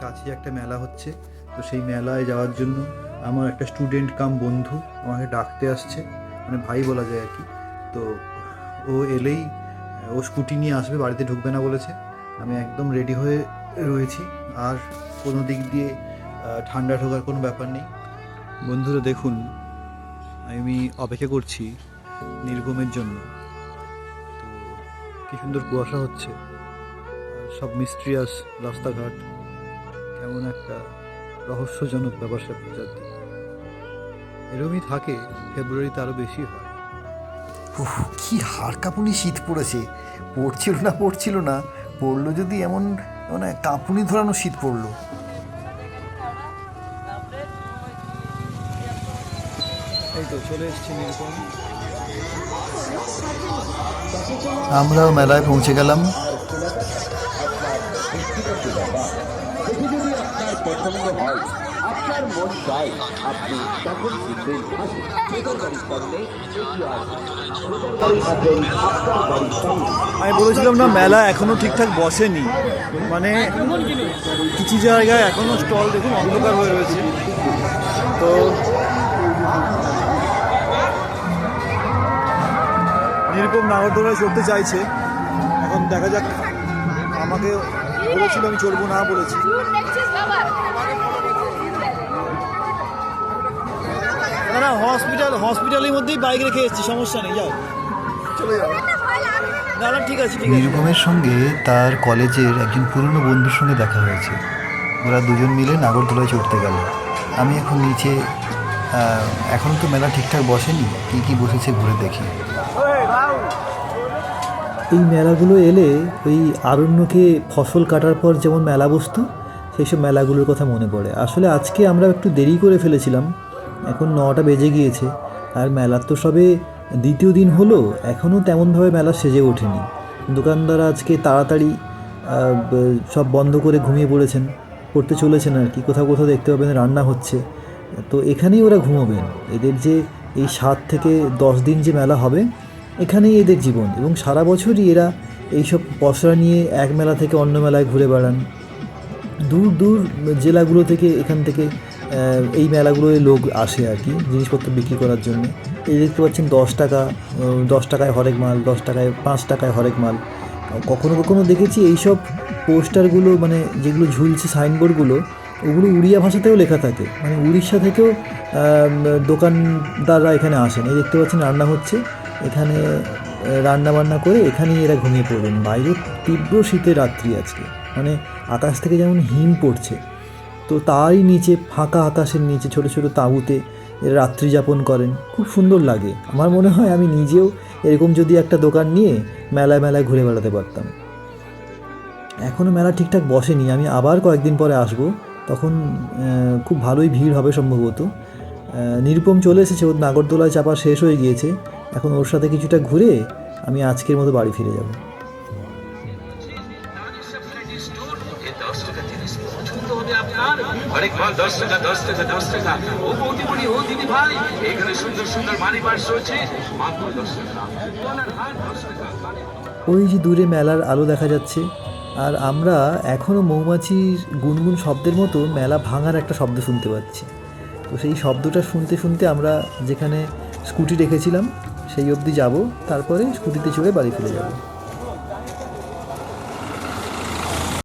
কাছেই একটা মেলা হচ্ছে। তো সেই মেলায় যাওয়ার জন্য আমার একটা স্টুডেন্ট কাম বন্ধু আমাকে ডাকতে আসছে। মানে ভাই বলা যায় আর কি। তো ও এলেই, ও স্কুটি নিয়ে আসবে, বাড়িতে ঢুকবে না বলেছে। আমি একদম রেডি হয়ে রয়েছি। আর কোনো দিক দিয়ে ঠান্ডা ঢোকার কোনো ব্যাপার নেই। বন্ধুরা দেখুন, আমি অপেক্ষা করছি নির্গমের জন্য। তো কি সুন্দর কুয়াশা হচ্ছে। সব মিস্ট্রিয়াস রাস্তাঘাট। কেমন একটা রহস্যজনক ব্যবসা চারদিকে এরমই থাকে ফেব্রুয়ারিতে আরও বেশি হয়। উফ, কি হাড় কাঁপুনি শীত পড়েছে। পড়ছিল না পড়ছিল না। পড়ল যদি এমন মানে কাঁপুনি ধরানো শীত পড়ল। এই তো চলে এসছি আমরাও মেলায় পৌঁছে গেলাম। পছন্দ হয় আপনার মন চায় আপনি তখন কিনবেন আসুন আমি বলেছিলাম না মেলা এখনও ঠিকঠাক বসেনি। মানে কিছু জায়গায় এখনও স্টল দেখুন অন্ধকার হয়ে রয়েছে। তো নিরুপম নাগরদোলায় চড়তে চাইছে। এখন দেখা যাক আমাকে বলেছিল আমি চলবো না বলেছি। না না হসপিটাল হসপিটালের মধ্যেই বাইক রেখে এসেছি সমস্যা নেই যাও। চলে যাও। না না ঠিক আছে ঠিক আছে। নিরুপমের সঙ্গে তার কলেজের একজন পুরনো বন্ধুর সঙ্গে দেখা হয়েছে। ওরা দুজন মিলে নাগরদোলায় চড়তে গেল। আমি এখন নিচে এখন তো মেলা ঠিকঠাক বসেনি। কী কী বসেছে ঘুরে দেখি। এই মেলাগুলো এলে ওই আরণ্যকে ফসল কাটার পর যেমন মেলা বসতো সেই সব মেলাগুলোর কথা মনে পড়ে। আসলে আজকে আমরা একটু দেরি করে ফেলেছিলাম। এখন নটা বেজে গিয়েছে। আর মেলার তো সবে দ্বিতীয় দিন হলো এখনও তেমনভাবে মেলা সেজে ওঠেনি। দোকানদার আজকে তাড়াতাড়ি সব বন্ধ করে ঘুমিয়ে পড়েছেন। পড়তে চলেছেন আর কি, কোথাও কোথাও দেখতে পাবেন, রান্না হচ্ছে। তো এখানেই ওরা ঘুমোবেন। এদের যে এই সাত থেকে দশ দিন যে মেলা হবে, এখানেই এদের জীবন। এবং সারা বছরই এরা এইসব পসরা নিয়ে এক মেলা থেকে অন্য মেলায় ঘুরে বেড়ান। দূর দূর জেলাগুলো থেকে, এখান থেকে এই মেলাগুলোয় লোক আসে আর কি, জিনিসপত্র বিক্রি করার জন্য। এই দেখতে পাচ্ছেন, দশ টাকা দশ টাকায় হরেক মাল, দশ টাকায় পাঁচ টাকায় হরেক মাল। কখনো কখনো দেখেছি এইসব পোস্টারগুলো মানে যেগুলো ঝুলছে সাইনবোর্ডগুলো, ওগুলো উড়িয়া ভাষাতেও লেখা থাকে। মানে উড়িষ্যা থেকেও দোকানদাররা এখানে আসেন। এই দেখতে পাচ্ছেন, রান্না হচ্ছে। এখানে রান্না বান্না করে এখানেই এরা ঘুমিয়ে পড়বেন। বাইরে তীব্র শীতের রাত্রি আজকে। মানে আকাশ থেকে যেমন হিম পড়ছে, তো তারই নিচে, ফাঁকা আকাশের নিচে ছোট ছোট তাঁবুতে রাত্রি যাপন করেন। খুব সুন্দর লাগে। আমার মনে হয় আমি নিজেও এরকম যদি একটা দোকান নিয়ে মেলায় মেলায় ঘুরে বেড়াতে পারতাম। এখনও মেলা ঠিকঠাক বসেনি। আমি আবার কয়েকদিন পরে আসব। তখন খুব ভালোই ভিড় হবে সম্ভবত। নিরুপম চলে এসেছে। ওর নাগরদোলায় চাপা শেষ হয়ে গিয়েছে। এখন ওর সাথে কিছুটা ঘুরে আমি আজকের মতো বাড়ি ফিরে যাব। এখানে ওই যে দূরে মেলার আলো দেখা যাচ্ছে, আর আমরা এখনও মৌমাছির গুনগুন শব্দের মতো মেলা ভাঙার একটা শব্দ শুনতে পাচ্ছি। তো সেই শব্দটা শুনতে শুনতে আমরা যেখানে স্কুটি রেখেছিলাম, সেই অবধি যাব, তারপরে স্কুটিতে চড়ে বাড়ি ফিরে যাব।